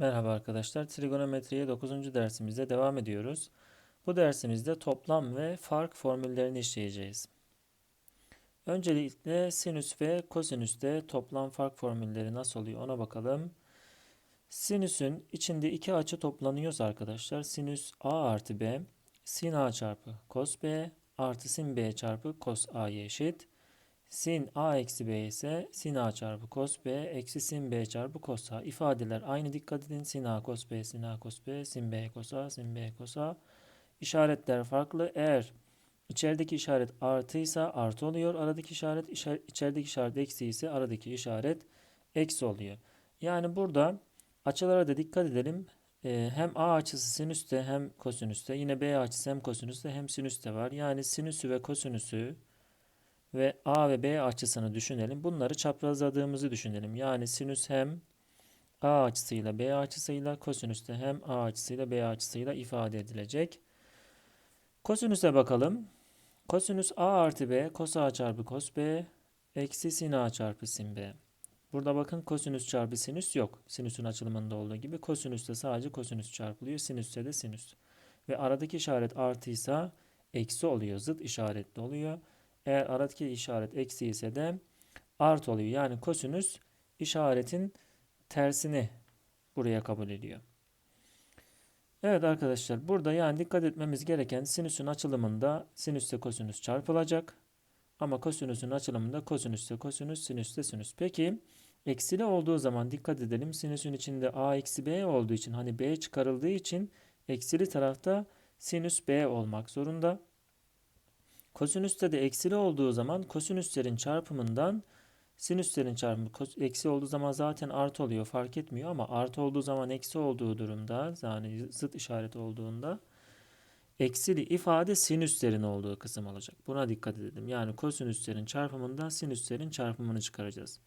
Merhaba arkadaşlar. Trigonometriye 9. dersimizde devam ediyoruz. Bu dersimizde toplam ve fark formüllerini işleyeceğiz. Öncelikle sinüs ve kosinüste toplam fark formülleri nasıl oluyor ona bakalım. Sinüsün içinde iki açı toplanıyorsa arkadaşlar sinüs a artı b sin a çarpı cos b artı sin b çarpı cos a'ya eşit. Sin a eksi b ise sin a çarpı cos b eksi sin b çarpı cos a. İfadeler aynı dikkat edin. Sin a cos b sin a cos b sin b cos a sin b cos a. İşaretler farklı. Eğer içerideki işaret artıysa artı oluyor. Aradaki işaret içerideki işaret eksi ise aradaki işaret eksi oluyor. Yani burada açılara da dikkat edelim. Ee, hem a açısı sinüste hem kosinüste. Yine b açısı hem kosinüste hem sinüste var. Yani sinüsü ve kosinüsü ve A ve B açısını düşünelim. Bunları çaprazladığımızı düşünelim. Yani sinüs hem A açısıyla B açısıyla kosinüs de hem A açısıyla B açısıyla ifade edilecek. Kosinüse bakalım. Kosinüs A artı B cos A çarpı cos B eksi sin A çarpı sin B. Burada bakın kosinüs çarpı sinüs yok. Sinüsün açılımında olduğu gibi kosinüste sadece kosinüs çarpılıyor. Sinüste de sinüs. Ve aradaki işaret artıysa eksi oluyor. Zıt işaretli oluyor. Eğer aradaki işaret eksi ise de art oluyor. Yani kosinüs işaretin tersini buraya kabul ediyor. Evet arkadaşlar burada yani dikkat etmemiz gereken sinüsün açılımında sinüsle kosinüs çarpılacak. Ama kosinüsün açılımında kosinüsle kosinüs, sinüsle sinüs. Peki eksili olduğu zaman dikkat edelim. Sinüsün içinde a eksi b olduğu için hani b çıkarıldığı için eksili tarafta sinüs b olmak zorunda. Kosinüste de eksili olduğu zaman kosinüslerin çarpımından sinüslerin çarpımı eksi olduğu zaman zaten artı oluyor fark etmiyor ama artı olduğu zaman eksi olduğu durumda yani zıt işaret olduğunda eksili ifade sinüslerin olduğu kısım olacak. Buna dikkat edelim. Yani kosinüslerin çarpımından sinüslerin çarpımını çıkaracağız.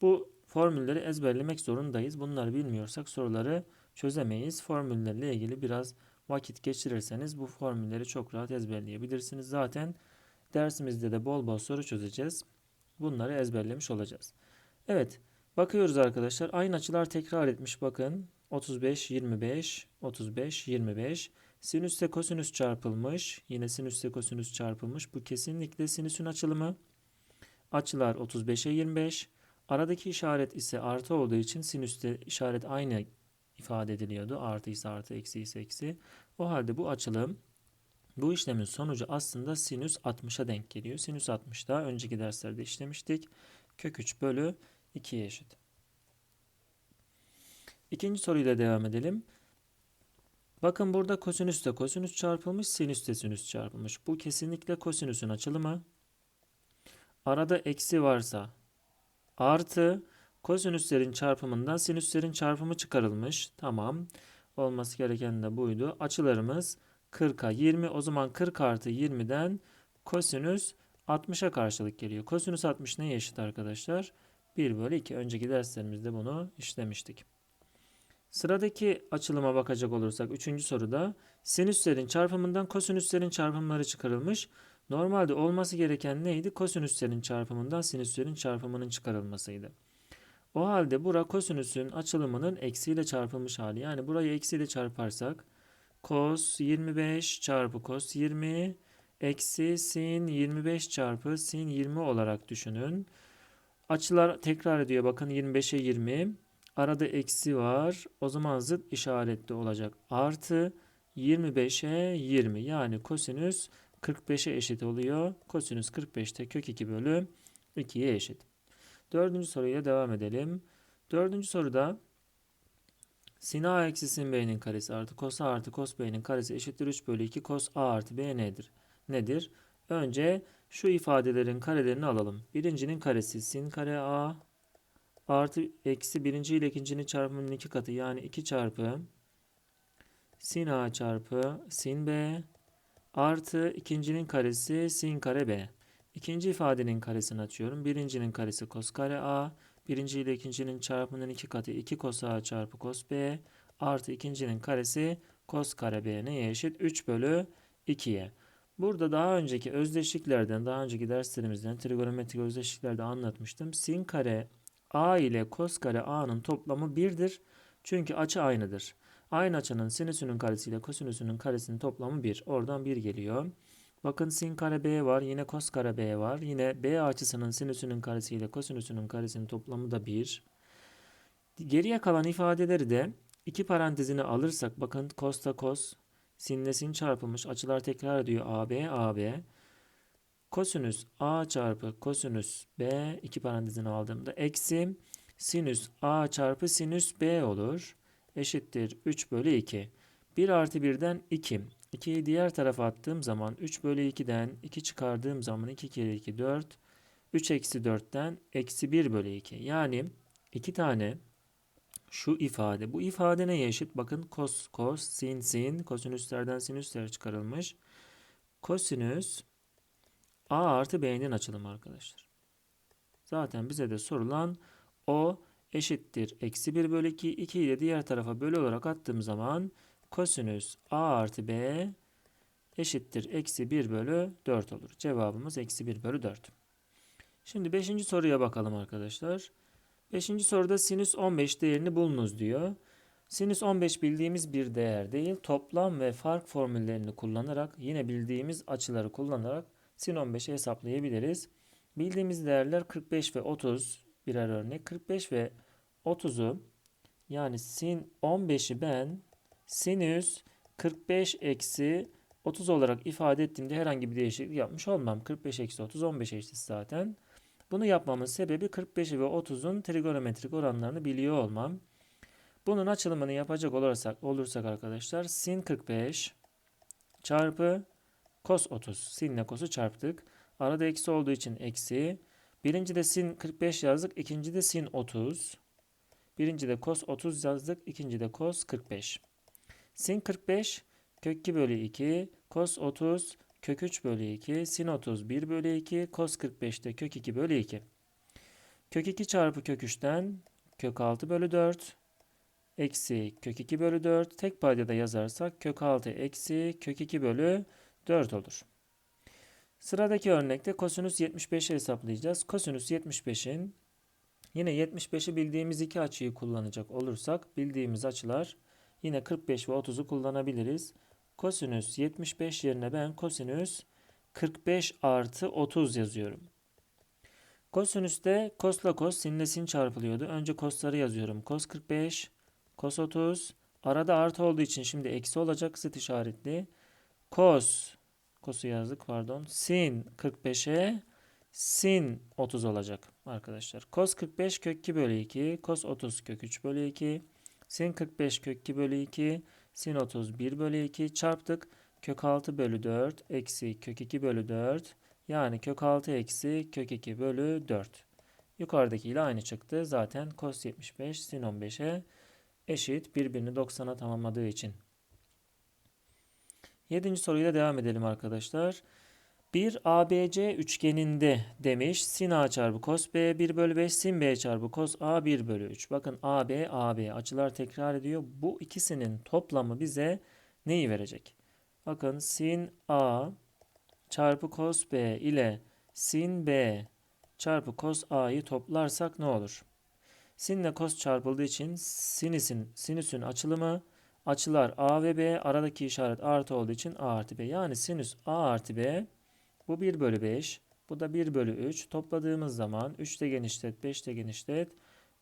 Bu formülleri ezberlemek zorundayız. Bunları bilmiyorsak soruları çözemeyiz. Formüllerle ilgili biraz vakit geçirirseniz bu formülleri çok rahat ezberleyebilirsiniz. Zaten dersimizde de bol bol soru çözeceğiz. Bunları ezberlemiş olacağız. Evet, bakıyoruz arkadaşlar. Aynı açılar tekrar etmiş bakın. 35 25 35 25 sinüsle kosinüs çarpılmış. Yine sinüsle kosinüs çarpılmış. Bu kesinlikle sinüsün açılımı. Açılar 35'e 25. Aradaki işaret ise artı olduğu için sinüste işaret aynı ifade ediliyordu. Artı ise artı, eksi ise eksi. O halde bu açılım bu işlemin sonucu aslında sinüs 60'a denk geliyor. Sinüs 60 da önceki derslerde işlemiştik. Kök 3 bölü 2'ye eşit. İkinci soruyla devam edelim. Bakın burada kosinüs de kosinüs çarpılmış, sinüs de sinüs çarpılmış. Bu kesinlikle kosinüsün açılımı. Arada eksi varsa artı Kosinüslerin çarpımından sinüslerin çarpımı çıkarılmış. Tamam. Olması gereken de buydu. Açılarımız 40'a 20. O zaman 40 artı 20'den kosinüs 60'a karşılık geliyor. Kosinüs 60 neye eşit arkadaşlar? 1 bölü 2. Önceki derslerimizde bunu işlemiştik. Sıradaki açılıma bakacak olursak 3. soruda sinüslerin çarpımından kosinüslerin çarpımları çıkarılmış. Normalde olması gereken neydi? Kosinüslerin çarpımından sinüslerin çarpımının çıkarılmasıydı. O halde bura kosinüsün açılımının eksiyle çarpılmış hali. Yani burayı eksiyle çarparsak cos 25 çarpı cos 20 eksi sin 25 çarpı sin 20 olarak düşünün. Açılar tekrar ediyor. Bakın 25'e 20. Arada eksi var. O zaman zıt işaretli olacak. Artı 25'e 20. Yani kosinüs 45'e eşit oluyor. Kosinüs 45'te kök 2 bölü 2'ye eşit. Dördüncü soruyla devam edelim. Dördüncü soruda sin a eksi sin b'nin karesi artı cos a artı cos b'nin karesi eşittir 3 bölü 2 cos a artı b nedir? Nedir? Önce şu ifadelerin karelerini alalım. Birincinin karesi sin kare a artı eksi birinci ile ikincinin çarpımının iki katı yani 2 çarpı sin a çarpı sin b artı ikincinin karesi sin kare b. İkinci ifadenin karesini açıyorum. Birincinin karesi cos kare a. Birinci ile ikincinin çarpımının iki katı 2 cos a çarpı cos b. Artı ikincinin karesi cos kare b neye eşit? 3 bölü 2'ye. Burada daha önceki özdeşliklerden, daha önceki derslerimizden trigonometrik özdeşliklerde anlatmıştım. Sin kare a ile cos kare a'nın toplamı 1'dir. Çünkü açı aynıdır. Aynı açının sinüsünün karesiyle kosinüsünün karesinin toplamı 1. Oradan 1 geliyor. Bakın sin kare b var. Yine kos kare b var. Yine b açısının sinüsünün karesiyle kosinüsünün karesinin toplamı da 1. Geriye kalan ifadeleri de iki parantezine alırsak bakın kosta kos sinle sin çarpılmış açılar tekrar ediyor AB AB. Kosinüs A çarpı kosinüs B iki parantezine aldığımda eksi sinüs A çarpı sinüs B olur. Eşittir 3 bölü 2. 1 artı 1'den 2. 2'yi diğer tarafa attığım zaman 3 bölü 2'den 2 çıkardığım zaman 2 kere 2 4. 3 eksi 4'ten eksi 1 bölü 2. Yani 2 tane şu ifade. Bu ifade neye eşit? Bakın kos, kos, sin, sin. Kosinüslerden sinüsler çıkarılmış. Kosinüs A artı B'nin açılımı arkadaşlar. Zaten bize de sorulan o eşittir. Eksi 1 bölü 2. 2'yi de diğer tarafa bölü olarak attığım zaman kosinüs A artı B eşittir. Eksi 1 bölü 4 olur. Cevabımız eksi 1 bölü 4. Şimdi 5. soruya bakalım arkadaşlar. 5. soruda sinüs 15 değerini bulunuz diyor. Sinüs 15 bildiğimiz bir değer değil. Toplam ve fark formüllerini kullanarak yine bildiğimiz açıları kullanarak sin 15'i hesaplayabiliriz. Bildiğimiz değerler 45 ve 30 birer örnek. 45 ve 30'u yani sin 15'i ben sinüs 45 eksi 30 olarak ifade ettiğimde herhangi bir değişiklik yapmış olmam. 45 eksi 30 15 eşit zaten. Bunu yapmamın sebebi 45 ve 30'un trigonometrik oranlarını biliyor olmam. Bunun açılımını yapacak olursak, olursak arkadaşlar sin 45 çarpı kos 30. Sin ile kosu çarptık. Arada eksi olduğu için eksi. Birinci de sin 45 yazdık. ikinci de sin 30. Birinci de kos 30 yazdık. ikinci de kos 45. Sin 45 kök 2 bölü 2. Kos 30 kök 3 bölü 2. Sin 30 1 bölü 2. Kos 45 de kök 2 bölü 2. Kök 2 çarpı kök 3'ten kök 6 bölü 4. Eksi kök 2 bölü 4. Tek paydada yazarsak kök 6 eksi kök 2 bölü 4 olur. Sıradaki örnekte kosinüs 75'i hesaplayacağız. Kosinüs 75'in yine 75'i bildiğimiz iki açıyı kullanacak olursak bildiğimiz açılar yine 45 ve 30'u kullanabiliriz. Kosinüs 75 yerine ben kosinüs 45 artı 30 yazıyorum. Kosinüste kosla kos sinle sin çarpılıyordu. Önce kosları yazıyorum. Kos 45, kos 30. Arada artı olduğu için şimdi eksi olacak zıt işaretli. Kos, kosu yazdık pardon. Sin 45'e sin 30 olacak arkadaşlar. Kos 45 kök 2 bölü 2. Kos 30 kök 3 bölü 2. Sin 45 kök 2 bölü 2. Sin 30 1 bölü 2 çarptık. Kök 6 bölü 4 eksi kök 2 bölü 4. Yani kök 6 eksi kök 2 bölü 4. Yukarıdaki ile aynı çıktı. Zaten cos 75 sin 15'e eşit birbirini 90'a tamamladığı için. Yedinci soruyla devam edelim arkadaşlar. Bir ABC üçgeninde demiş sin A çarpı cos B 1 bölü 5 sin B çarpı cos A 1 bölü 3. Bakın AB AB açılar tekrar ediyor. Bu ikisinin toplamı bize neyi verecek? Bakın sin A çarpı cos B ile sin B çarpı cos A'yı toplarsak ne olur? Sin ile cos çarpıldığı için sinüsün, sinüsün açılımı açılar A ve B aradaki işaret artı olduğu için A artı B. Yani sinüs A artı B bu 1 bölü 5 bu da 1 bölü 3 topladığımız zaman 3 de genişlet 5 de genişlet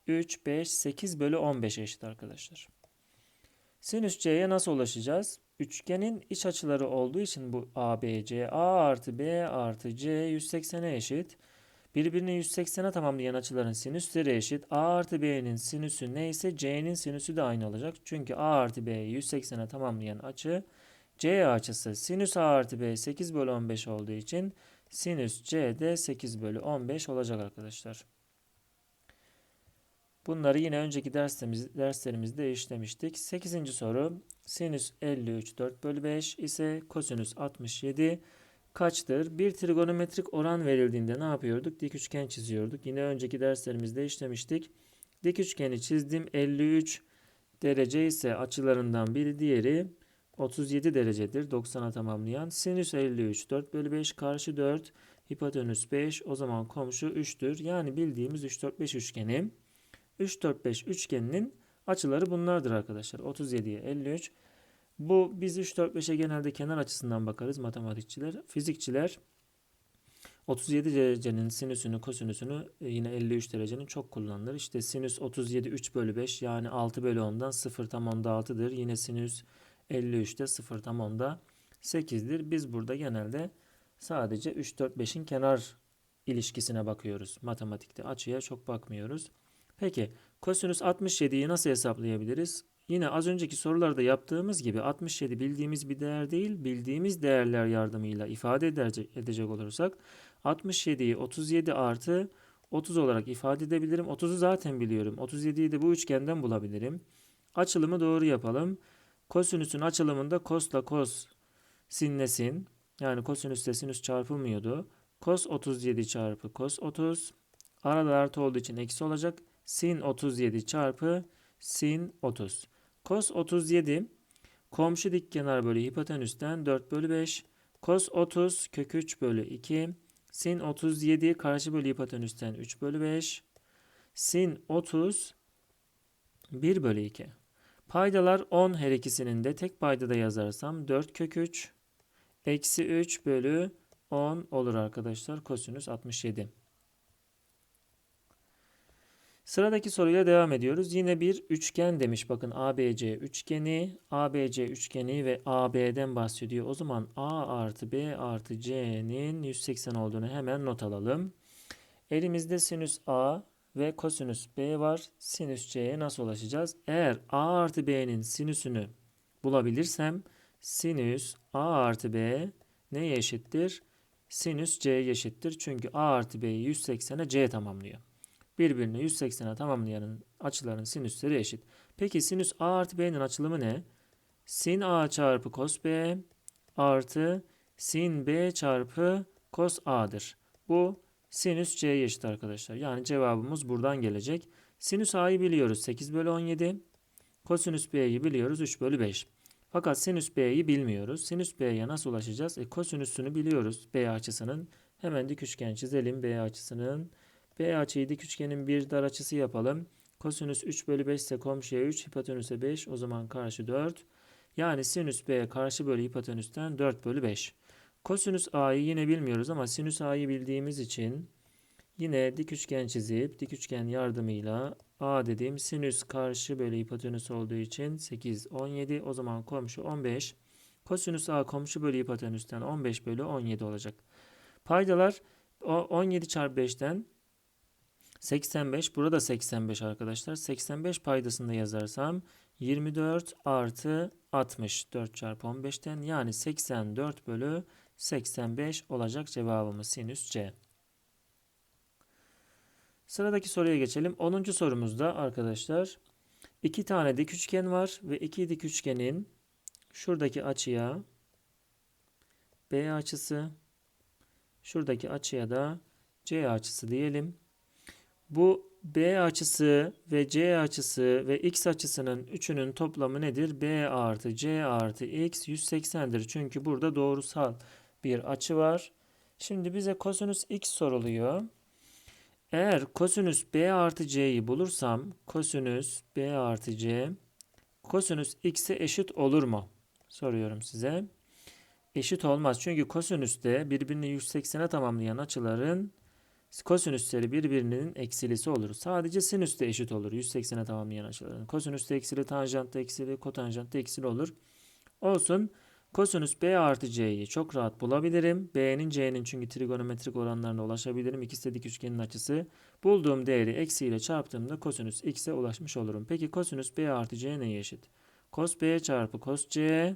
3, 5, 8 bölü 15 eşit arkadaşlar. Sinüs C'ye nasıl ulaşacağız? Üçgenin iç açıları olduğu için bu ABC A artı B artı C 180'e eşit. Birbirini 180'e tamamlayan açıların sinüsleri eşit. A artı B'nin sinüsü neyse C'nin sinüsü de aynı olacak. Çünkü A artı B'yi 180'e tamamlayan açı C açısı sinüs A artı B 8 bölü 15 olduğu için sinüs C de 8 bölü 15 olacak arkadaşlar. Bunları yine önceki derslerimiz, derslerimizde işlemiştik. 8. soru sinüs 53 4 bölü 5 ise kosinüs 67 kaçtır? Bir trigonometrik oran verildiğinde ne yapıyorduk? Dik üçgen çiziyorduk. Yine önceki derslerimizde işlemiştik. Dik üçgeni çizdim. 53 derece ise açılarından biri diğeri 37 derecedir. 90'a tamamlayan. Sinüs 53 4 bölü 5 karşı 4 hipotenüs 5 o zaman komşu 3'tür. Yani bildiğimiz 3 4 5 üçgeni 3 4 5 üçgeninin Açıları bunlardır arkadaşlar. 37'ye 53. Bu biz 3 4 5'e genelde kenar açısından bakarız matematikçiler. Fizikçiler 37 derecenin sinüsünü, kosinüsünü e, yine 53 derecenin çok kullanılır. İşte sinüs 37 3 bölü 5 yani 6 bölü 10'dan 0 tam onda 6'dır. Yine sinüs 53'te 0 tam onda 8'dir. Biz burada genelde sadece 3 4 5'in kenar ilişkisine bakıyoruz. Matematikte açıya çok bakmıyoruz. Peki kosinüs 67'yi nasıl hesaplayabiliriz? Yine az önceki sorularda yaptığımız gibi 67 bildiğimiz bir değer değil, bildiğimiz değerler yardımıyla ifade edecek, olursak 67'yi 37 artı 30 olarak ifade edebilirim. 30'u zaten biliyorum. 37'yi de bu üçgenden bulabilirim. Açılımı doğru yapalım. Kosinüsün açılımında kosla kos sinle sin. Yani kosinüsle sinüs çarpılmıyordu. Kos 37 çarpı kos 30. Arada artı olduğu için eksi olacak. Sin 37 çarpı sin 30. Kos 37 komşu dik kenar bölü hipotenüsten 4 bölü 5. Kos 30 kök 3 bölü 2. Sin 37 karşı bölü hipotenüsten 3 bölü 5. Sin 30 1 bölü 2. Paydalar 10 her ikisinin de tek paydada yazarsam 4 kök 3 eksi 3 bölü 10 olur arkadaşlar. Kosinüs 67. Sıradaki soruyla devam ediyoruz. Yine bir üçgen demiş. Bakın ABC üçgeni, ABC üçgeni ve AB'den bahsediyor. O zaman A artı B artı C'nin 180 olduğunu hemen not alalım. Elimizde sinüs A ve kosinüs B var. Sinüs C'ye nasıl ulaşacağız? Eğer A artı B'nin sinüsünü bulabilirsem sinüs A artı B neye eşittir? Sinüs C'ye eşittir. Çünkü A artı B'yi 180'e C tamamlıyor birbirini 180'e tamamlayanın açıların sinüsleri eşit. Peki sinüs a artı b'nin açılımı ne? Sin a çarpı cos b artı sin b çarpı cos a'dır. Bu sinüs c'ye eşit arkadaşlar. Yani cevabımız buradan gelecek. Sinüs a'yı biliyoruz 8 bölü 17. Kosinüs b'yi biliyoruz 3 bölü 5. Fakat sinüs b'yi bilmiyoruz. Sinüs b'ye nasıl ulaşacağız? E, kosinüsünü biliyoruz b açısının. Hemen dik üçgen çizelim b açısının. B açıyı dik üçgenin bir dar açısı yapalım. Kosinüs 3 bölü 5 ise komşuya 3, hipotenüse 5. O zaman karşı 4. Yani sinüs B karşı bölü hipotenüsten 4 bölü 5. Kosinüs A'yı yine bilmiyoruz ama sinüs A'yı bildiğimiz için yine dik üçgen çizip dik üçgen yardımıyla A dediğim sinüs karşı bölü hipotenüs olduğu için 8, 17. O zaman komşu 15. Kosinüs A komşu bölü hipotenüsten 15 bölü 17 olacak. Paydalar 17 çarpı 5'ten 85 burada 85 arkadaşlar. 85 paydasında yazarsam 24 artı 60 4 çarpı 15'ten yani 84 bölü 85 olacak cevabımız sinüs C. Sıradaki soruya geçelim. 10. sorumuzda arkadaşlar iki tane dik üçgen var ve iki dik üçgenin şuradaki açıya B açısı şuradaki açıya da C açısı diyelim. Bu B açısı ve C açısı ve X açısının üçünün toplamı nedir? B artı C artı X 180'dir. Çünkü burada doğrusal bir açı var. Şimdi bize kosinüs X soruluyor. Eğer kosinüs B artı C'yi bulursam kosinüs B artı C kosinüs X'e eşit olur mu? Soruyorum size. Eşit olmaz. Çünkü kosinüste birbirini 180'e tamamlayan açıların kosinüsleri birbirinin eksilisi olur. Sadece sinüs de eşit olur. 180'e tamamlayan açıların. Kosinüs de eksili, tanjant da eksili, kotanjant da eksili olur. Olsun. Kosinüs B artı C'yi çok rahat bulabilirim. B'nin C'nin çünkü trigonometrik oranlarına ulaşabilirim. İkisi de dik üçgenin açısı. Bulduğum değeri eksiyle çarptığımda kosinüs X'e ulaşmış olurum. Peki kosinüs B artı C neye eşit? Cos B çarpı cos C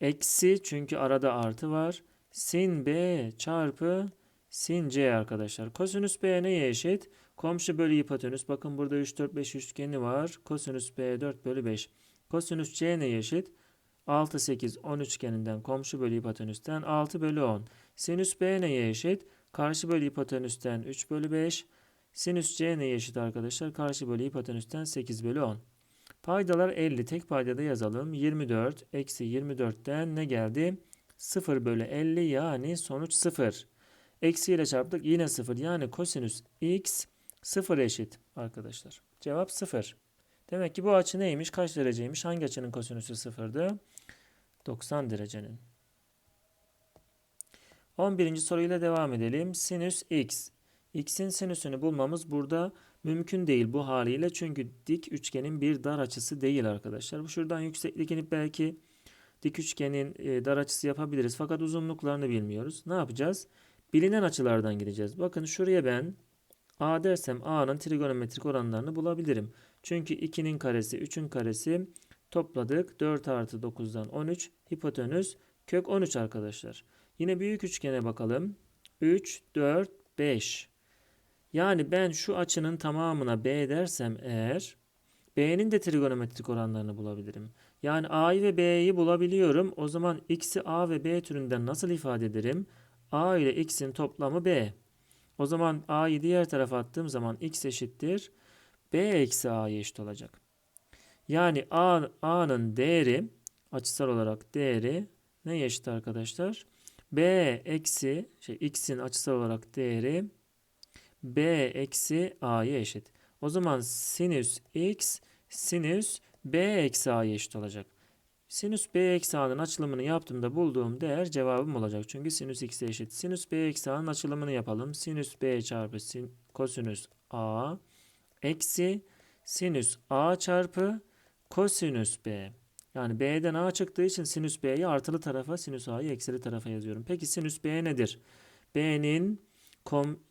eksi çünkü arada artı var. Sin B çarpı sin C arkadaşlar. Kosinüs B neye eşit? Komşu bölü hipotenüs. Bakın burada 3, 4, 5 üçgeni var. Kosinüs B 4 bölü 5. Kosinüs C neye eşit? 6, 8, 10 üçgeninden komşu bölü hipotenüsten 6 bölü 10. Sinüs B neye eşit? Karşı bölü hipotenüsten 3 bölü 5. Sinüs C neye eşit arkadaşlar? Karşı bölü hipotenüsten 8 bölü 10. Paydalar 50. Tek paydada yazalım. 24 eksi 24'ten ne geldi? 0 bölü 50 yani sonuç 0. Eksiyle çarptık yine 0. Yani kosinüs x 0 eşit arkadaşlar. Cevap 0. Demek ki bu açı neymiş? Kaç dereceymiş? Hangi açının kosinüsü sıfırdı? 90 derecenin. 11. soruyla devam edelim. Sinüs x. x'in sinüsünü bulmamız burada mümkün değil bu haliyle. Çünkü dik üçgenin bir dar açısı değil arkadaşlar. Bu şuradan yükseklik inip belki dik üçgenin e, dar açısı yapabiliriz. Fakat uzunluklarını bilmiyoruz. Ne yapacağız? Bilinen açılardan gideceğiz. Bakın şuraya ben a dersem a'nın trigonometrik oranlarını bulabilirim. Çünkü 2'nin karesi 3'ün karesi topladık. 4 artı 9'dan 13 hipotenüs kök 13 arkadaşlar. Yine büyük üçgene bakalım. 3, 4, 5. Yani ben şu açının tamamına B dersem eğer B'nin de trigonometrik oranlarını bulabilirim. Yani A'yı ve B'yi bulabiliyorum. O zaman X'i A ve B türünden nasıl ifade ederim? A ile X'in toplamı B. O zaman A'yı diğer tarafa attığım zaman X eşittir. B eksi A'ya eşit olacak. Yani A'nın değeri açısal olarak değeri neye eşit arkadaşlar? B eksi şey, X'in açısal olarak değeri B eksi A'ya eşit. O zaman sinüs X sinüs B eksi A'ya eşit olacak. Sinüs B eksi A'nın açılımını yaptığımda bulduğum değer cevabım olacak. Çünkü sinüs X'e eşit. Sinüs B eksi A'nın açılımını yapalım. Sinüs B çarpı sin, kosinüs A eksi sinüs A çarpı kosinüs B. Yani B'den A çıktığı için sinüs B'yi artılı tarafa, sinüs A'yı eksili tarafa yazıyorum. Peki sinüs B nedir? B'nin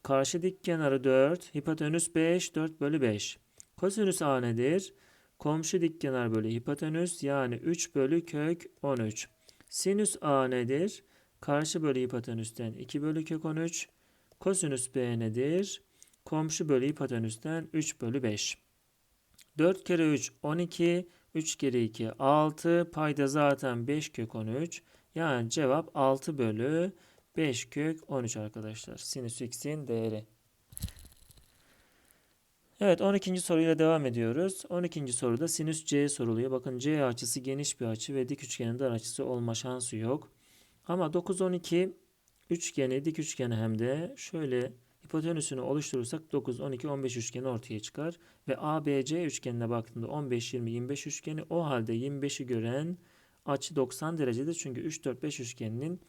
karşı dik kenarı 4, hipotenüs 5, 4 bölü 5. Kosinüs A nedir? Komşu dik kenar bölü hipotenüs yani 3 bölü kök 13. Sinüs A nedir? Karşı bölü hipotenüsten 2 bölü kök 13. Kosinüs B nedir? Komşu bölü hipotenüsten 3 bölü 5. 4 kere 3 12. 3 kere 2 6. Payda zaten 5 kök 13. Yani cevap 6 bölü 5 kök 13 arkadaşlar. Sinüs x'in değeri. Evet 12. soruyla devam ediyoruz. 12. soruda sinüs c soruluyor. Bakın c açısı geniş bir açı ve dik üçgenin dar açısı olma şansı yok. Ama 9 12 üçgeni dik üçgeni hem de şöyle hipotenüsünü oluşturursak 9 12 15 üçgeni ortaya çıkar ve ABC üçgenine baktığında 15 20 25 üçgeni o halde 25'i gören açı 90 derecedir. Çünkü 3 4 5 üçgeninin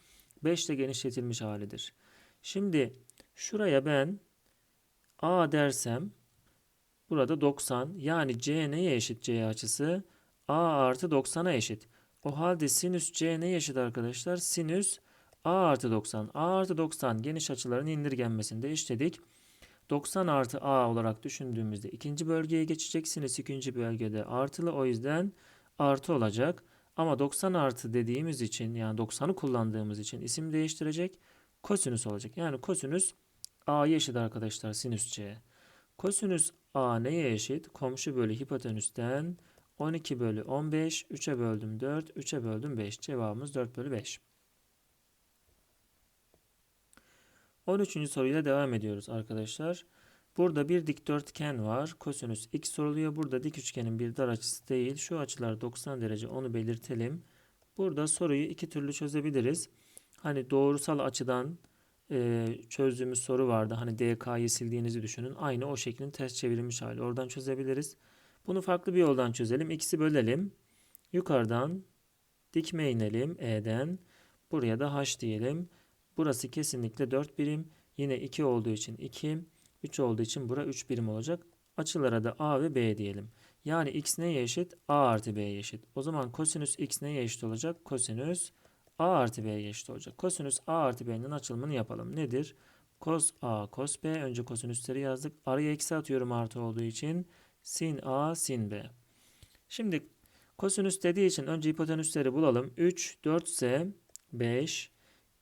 5 ile genişletilmiş halidir. Şimdi şuraya ben A dersem burada 90 yani C neye eşit C açısı? A artı 90'a eşit. O halde sinüs C neye eşit arkadaşlar? Sinüs A artı 90. A artı 90 geniş açıların indirgenmesinde işledik. 90 artı A olarak düşündüğümüzde ikinci bölgeye geçecek. Sinüs ikinci bölgede artılı o yüzden artı olacak. Ama 90 artı dediğimiz için yani 90'ı kullandığımız için isim değiştirecek. Kosinüs olacak. Yani kosinüs A'ya eşit arkadaşlar sinüs C. Kosinüs A neye eşit? Komşu bölü hipotenüsten 12 bölü 15. 3'e böldüm 4. 3'e böldüm 5. Cevabımız 4 bölü 5. 13. soruyla devam ediyoruz arkadaşlar. Burada bir dikdörtgen var. Kosinüs x soruluyor. Burada dik üçgenin bir dar açısı değil. Şu açılar 90 derece onu belirtelim. Burada soruyu iki türlü çözebiliriz. Hani doğrusal açıdan e, çözdüğümüz soru vardı. Hani DK'yı sildiğinizi düşünün. Aynı o şeklin ters çevrilmiş hali. Oradan çözebiliriz. Bunu farklı bir yoldan çözelim. X'i bölelim. Yukarıdan dikme inelim E'den. Buraya da H diyelim. Burası kesinlikle 4 birim. Yine 2 olduğu için 2. 3 olduğu için bura 3 birim olacak. Açılara da A ve B diyelim. Yani x neye eşit? A artı B'ye eşit. O zaman kosinüs x neye eşit olacak? Kosinüs A artı B'ye eşit olacak. Kosinüs A artı B'nin açılımını yapalım. Nedir? Kos A, kos B. Önce kosinüsleri yazdık. Araya eksi atıyorum artı olduğu için. Sin A, sin B. Şimdi kosinüs dediği için önce hipotenüsleri bulalım. 3, 4 ise 5,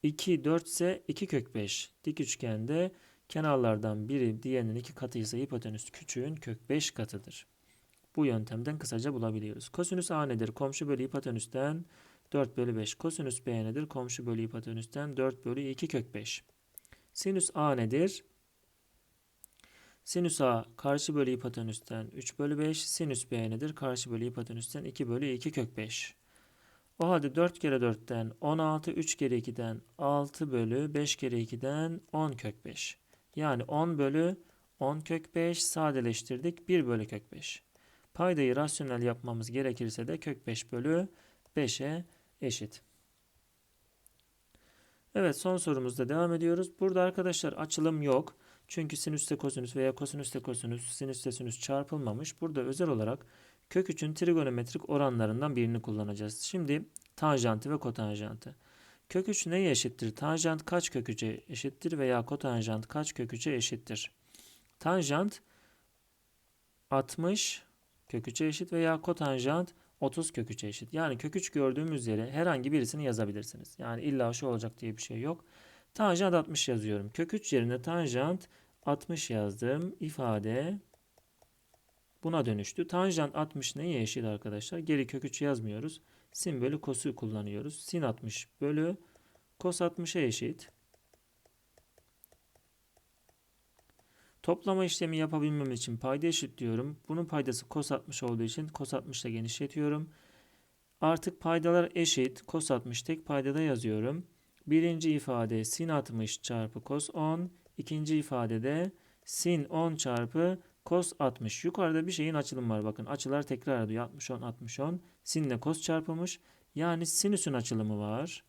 2, 4 ise 2 kök 5. Dik üçgende kenarlardan biri diğerinin iki katı ise hipotenüs küçüğün kök 5 katıdır. Bu yöntemden kısaca bulabiliyoruz. Kosinüs A nedir? Komşu bölü hipotenüsten 4 bölü 5. Kosinüs B nedir? Komşu bölü hipotenüsten 4 bölü 2 kök 5. Sinüs A nedir? Sinüs A karşı bölü hipotenüsten 3 bölü 5. Sinüs B nedir? Karşı bölü hipotenüsten 2 bölü 2 kök 5. O halde 4 kere 4'ten 16, 3 kere 2'den 6 bölü 5 kere 2'den 10 kök 5. Yani 10 bölü 10 kök 5 sadeleştirdik 1 bölü kök 5. Paydayı rasyonel yapmamız gerekirse de kök 5 bölü 5'e eşit. Evet son sorumuzda devam ediyoruz. Burada arkadaşlar açılım yok. Çünkü sinüste kosinüs veya kosinüste kosinüs, sinüste sinüs çarpılmamış. Burada özel olarak kök 3'ün trigonometrik oranlarından birini kullanacağız. Şimdi tanjantı ve kotanjantı. Kök 3 neye eşittir? Tanjant kaç kök 3'e eşittir veya kotanjant kaç kök 3'e eşittir? Tanjant 60 kök 3'e eşit veya kotanjant 30 kök 3'e eşit. Yani kök 3 gördüğümüz yere herhangi birisini yazabilirsiniz. Yani illa şu olacak diye bir şey yok. Tanjant 60 yazıyorum. Kök 3 yerine tanjant 60 yazdım. İfade buna dönüştü. Tanjant 60 neye eşit arkadaşlar? Geri kök 3 yazmıyoruz. Sin bölü kosu kullanıyoruz. Sin 60 bölü kos 60'a eşit. Toplama işlemi yapabilmem için payda eşitliyorum. Bunun paydası cos 60 olduğu için cos 60 ile genişletiyorum. Artık paydalar eşit. Cos 60 tek paydada yazıyorum. Birinci ifade sin 60 çarpı cos 10. İkinci ifadede sin 10 çarpı cos 60. Yukarıda bir şeyin açılımı var. Bakın açılar tekrar ediyor. 60 10 60 10. Sin ile cos çarpılmış. Yani sinüsün açılımı var.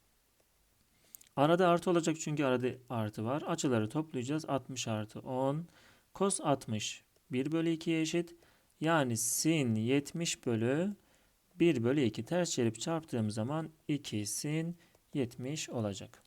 Arada artı olacak çünkü arada artı var. Açıları toplayacağız. 60 artı 10. Cos 60 1 bölü 2'ye eşit. Yani sin 70 bölü 1 bölü 2 ters çevirip çarptığım zaman 2 sin 70 olacak.